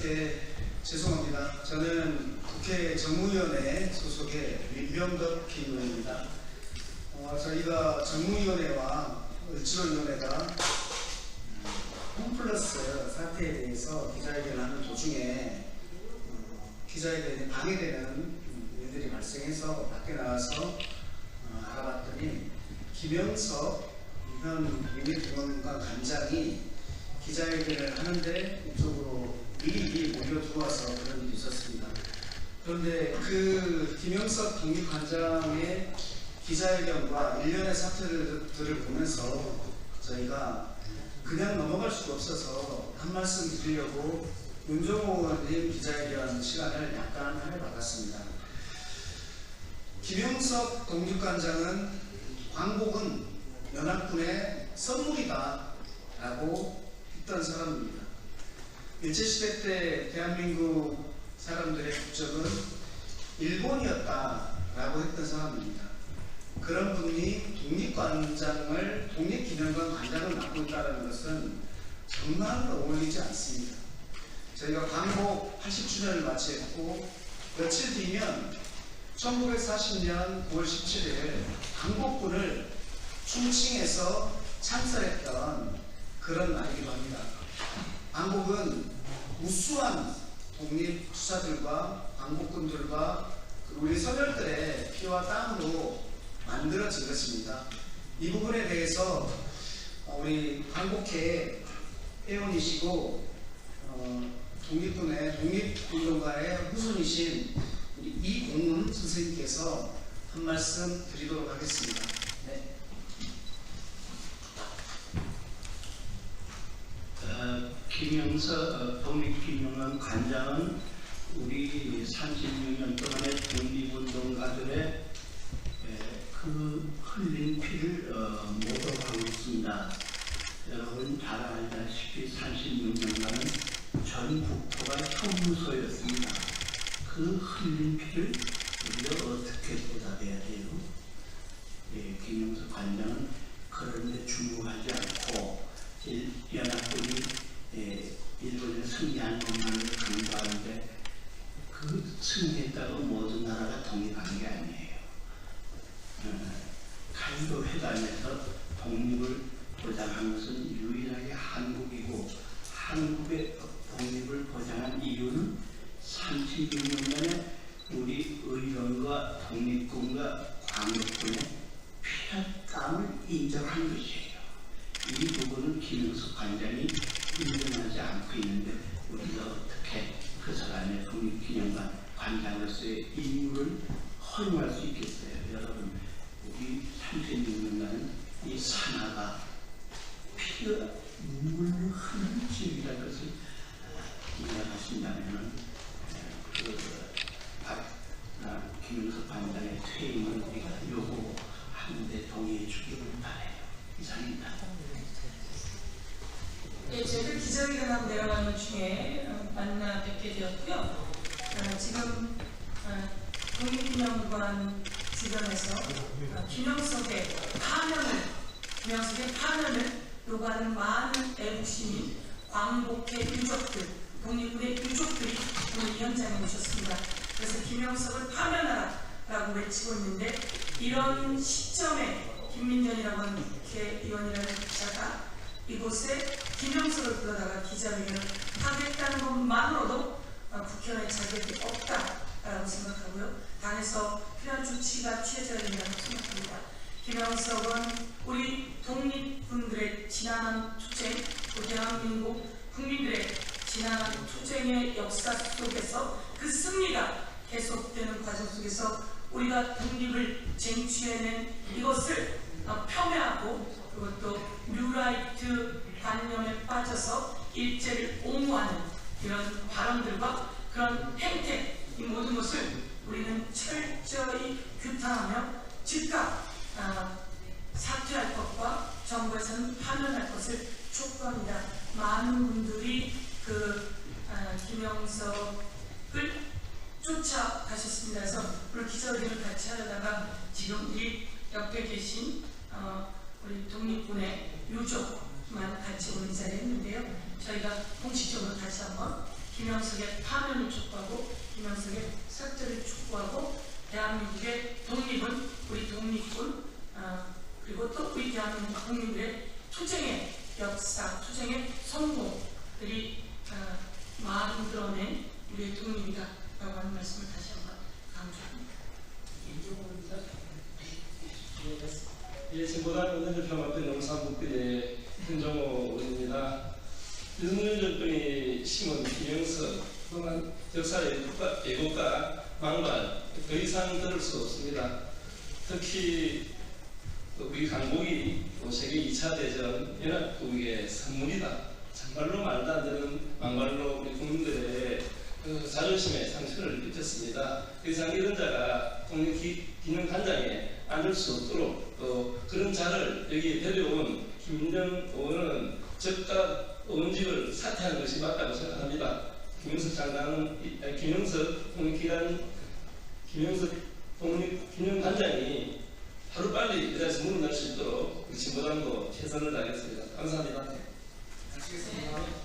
갑작스럽게 죄송합니다. 저는 국회 정무위원회 소속의 민병덕 김의원입니다. 어, 저희가 정무위원회와 을지로위원회가 홈플러스 사태에 대해서 기자회견을 하는 도중에 어, 기자회견이 방해되는 음, 일들이 발생해서 밖에 나와서 어, 알아봤더니 김영석 현 민주공원관 관장이 기자회견을 하는데 이쪽으로 미리 몰려 들어와서 그런 일이 있었습니다. 그런데 그 김영석 독립관장의 기자회견과 일련의 사태들을 보면서 저희가 그냥 넘어갈 수가 없어서 한 말씀 드리려고 윤종호 의원님 기자회견 시간을 약간 할애받았습니다. 김영석 독립관장은 광복은 연합군의 선물이다 라고 했던 사람입니다. 일제시대 때 대한민국 사람들의 국적은 일본이었다 라고 했던 사람입니다. 그런 분이 독립관장을 독립기념관 관장을 맡고 있다는 것은 정말 어울리지 않습니다. 저희가 광복 80주년을 맞이했고 며칠 뒤면 1940년 9월 17일 광복군을 충칭해서 창설했던 그런 날이기도 합니다. 광복은 우수한 독립 투사들과 광복군들과 우리 선열들의 피와 땀으로 만들어진 것입니다. 이 부분에 대해서 우리 광복회 회원이시고 어, 독립군의 독립운동가의 후손이신 우리 이공훈 선생님께서 한 말씀 드리도록 하겠습니다. 네. 어, 김영서 어, 독립기념관 관장은 우리 36년 동안의 독립운동가들의 에, 그 흘린 피를 어, 모독하고 있습니다. 여러분 잘 알다시피 36년간은 전 국토가 형무소였습니다. 그 흘린 피를 우리가 어떻게 보답해야 돼요? 예, 김영석 관장은 그런 데 주목하지 않고 일- 연합군이 예, 일본에 승리한 것만을 강조하는데 그 승리했다고 모든 나라가 독립한 게 아니에요. 어, 칼도 회담에서 독립을 보장한 것은 유일하게 한국이고 한국의 독립을 보장한 이유는 36년간의 우리 의원과 독립군과 광역군의 피와 땀을 인정한 것이에요. 이 부분은 김영석 관장이 인정하지 않고 있는데 우리가 어떻게 그 사람의 독립기념관 관장으로서의 임무를 허용할 수 있겠어요? 여러분, 우리 36년간은 이 산하가 피가 눈물로 흐르는 지역이라는 것을 인정하신다면 그 김영석 관장의 퇴임을 우리가 요구하는데 동의해 주기를 바라요. 이상입니다. 예, 저희들 기자회견하고 내려가는 중에 어, 만나 뵙게 되었고요. 어, 지금 어, 독립기념관 주변에서 어, 김영석의 파면을 김영석의 파면을 요구하는 많은 애국시민, 광복회 유족들, 독립군의 유족들이 오늘 이 현장에 오셨습니다. 그래서 김영석을 파면하라라고 외치고 있는데 이런 시점에 김민전이라고 하는 국회의원이라는 기자가 이곳에 김영석을 불러다가 기자회견을 하겠다는 것만으로도 어, 국회의원의 자격이 없다라고 생각하고요. 당에서 필요한 조치가 취해져야 된다고 생각합니다. 김영석은 우리 독립군들의 지난한 투쟁, 또 대한민국 국민들의 지난한 투쟁의 역사 속에서 그 승리가 계속되는 과정 속에서 우리가 독립을 쟁취해낸 이것을 어, 폄훼하고 그것도 뉴라이트 관념에 빠져서 일제를 옹호하는 이런 발언들과 그런 행태 이 모든 것을 우리는 철저히 규탄하며 즉각 아, 사퇴할 것과 정부에서는 파면할 것을 촉구합니다. 많은 분들이 그 아, 김영석을 쫓아가셨습니다. 그래서 오늘 기자회견을 같이 하려다가 지금 이 옆에 계신 어, 우리 독립군의 유족만 같이 오늘 이 자리에 했는데요. 저희가 공식적으로 다시 한번 김영석의 파면을 촉구하고 김영석의 삭제를 촉구하고 대한민국의 독립은 독립군 아, 그리고 또 우리 대한민국 국민들의 투쟁의 역사, 투쟁의 성공들이 아, 마음 드러낸 우리의 독립이다 라고 하는 말씀을 다시 한번 강조합니다. 예, 진보당 은혜대표합회 농산북들의 현정호 의원입니다. 윤석열 정권이 심은 김영석 그동안 역사의 애국가, 애국가 망발 더 이상 들을 수 없습니다. 특히 그 우리 강국이 또 세계 2차 대전 연합국의 선물이다. 정말로 말도 안 되는 막말로 우리 국민들의 그 자존심에 상처를 입혔습니다. 그 이상 이런 자가 독립기념관장에 앉을 수 없도록 또 그런 자를 여기 데려온 김인정 의원은 즉각 의원직을 사퇴하는 것이 맞다고 생각합니다. 김영석 장관은 김영석 독립기관 김영석 독립기념관장이 하루 빨리 이 자리에서 물러날 수 있도록 우리 진보당도 최선을 다하겠습니다. 감사합니다. 아시겠습니다.